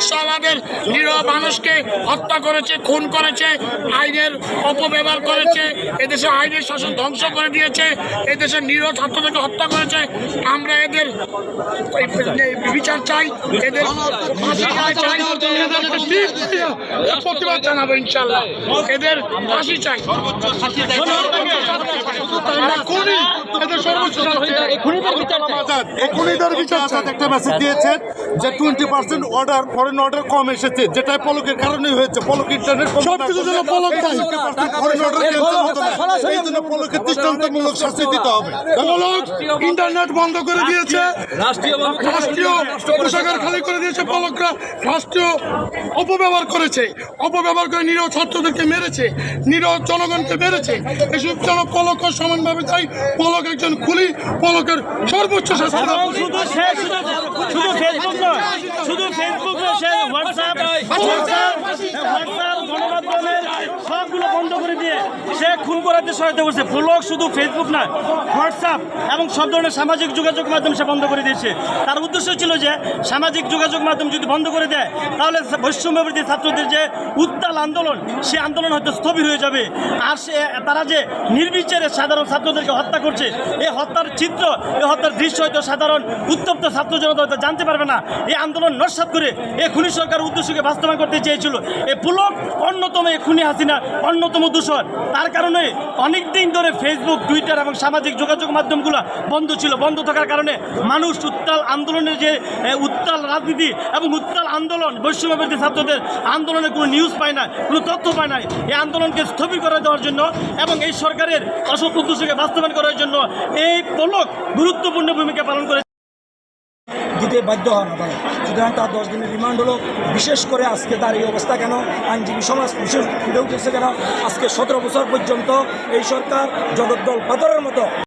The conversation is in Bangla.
রিক্সা আমাদের নিরহ মানুষকে হত্যা করেছে খুন করেছে আইনের অপব্যবহার করেছে এদেশে আইনের শাসন ধ্বংস করে দিয়েছে এদেশের নিরহ ছাত্রদেরকে হত্যা করেছে। আমরা এদের বিচার চাই এদের প্রতিবাদ জানাব ইনশাল্লাহ এদের ফাঁসি চাই। খুনিদের বিচার চাই। একটা মেসেজ দিয়েছেন যে twenty percent order foreign order কম এসেছে যেটা পলকের কারণেই হয়েছে পলক ইন্টারনেট সবকিছুর জন্য পলক দায়ী। ফরেন অর্ডার ক্যান্সেল হতো না এই জন্য পলকের দৃষ্টান্তমূলক শাস্তি দিতে হবে পলক ইন্টারনেট বন্ধ করে দিয়েছে রাষ্ট্রীয় পোশাকের খালি করে দিয়েছে পলকরা রাষ্ট্রীয় অপব্যবহার করেছে অপব্যবহার করে নিরহ ছাত্রদেরকে মেরেছে নিরহ জনগণকে মেরেছে এসব যেন পলক সমানভাবে চাই পলক একজন খুলি পলকের সর্বোচ্চ শাস্তি শুধু ফেসবুক শুধু ফেসবুক নয় সে হোয়াটসঅ্যাপ হোয়াটসঅ্যাপ হোয়াটসঅ্যাপ গণমাধ্যমের সবগুলো বন্ধ করে দিয়ে সে খুন করাতে সহায়তা করছে। ব্লগ শুধু ফেসবুক না হোয়াটসঅ্যাপ এবং সব ধরনের সামাজিক যোগাযোগ মাধ্যম সে বন্ধ করে দিয়েছে। তার উদ্দেশ্য ছিল যে, সামাজিক যোগাযোগ মাধ্যম যদি বন্ধ করে দেয়, তাহলে বৈষম্যবৃদ্ধি ছাত্রদের যে উত্তাল আন্দোলন, সে আন্দোলন হয়তো স্থবির হয়ে যাবে। আর সে, তারা যে নির্বিচারে সাধারণ ছাত্রদেরকে হত্যা করছে এই হত্যার চিত্র এই হত্যার দৃশ্য হয়তো সাধারণ উত্তপ্ত ছাত্র জনতা হয়তো জানতে পারবে না। এই আন্দোলন নস্বাত করে এই খুনি সরকার উদ্দেশ্যকে বাস্তবায়ন করতে চেয়েছিল। এই পুলক অন্যতম এই খুনি হাসিনা, অন্যতম দূষণ। তার কারণে অনেক দিন ধরে ফেসবুক টুইটার এবং সামাজিক যোগাযোগ মাধ্যমগুলো বন্ধ ছিল। বন্ধ থাকার কারণে মানুষ উত্তাল আন্দোলনের যে উত্তাল রাজনীতি এবং উত্তাল আন্দোলন বৈষম্যবৃদ্ধি ছাত্রদের আন্দোলনের কোনো নিউজ পায় না, কোনো তথ্য পায় না, এই আন্দোলনকে স্থবির করে দেওয়ার জন্য এবং এই সরকারের অসৎ উদ্দেশ্যকে বাস্তবায়ন করার জন্য এই পলক গুরুত্বপূর্ণ ভূমিকা পালন করে দিতে বাধ্য হন তারা সুতরাং তার দশ দিনের রিমান্ড হলো। বিশেষ করে আজকে তার এই অবস্থা কেন? আইনজীবী সমাজ বিশেষ ফুটে উঠেছে কেন? আজকে সতেরো বছর পর্যন্ত এই সরকার জগদ্দল পাথরের মতো